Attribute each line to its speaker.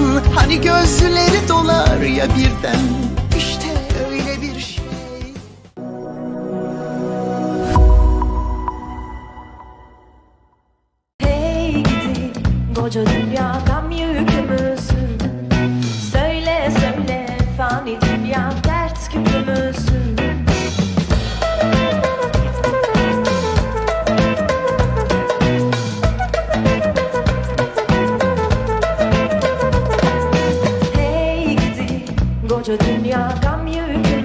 Speaker 1: insan Hani gözleri dolar ya birden. İşte öyle bir şey.
Speaker 2: Hey gidi koca dünya koca dünya gam yükümüzün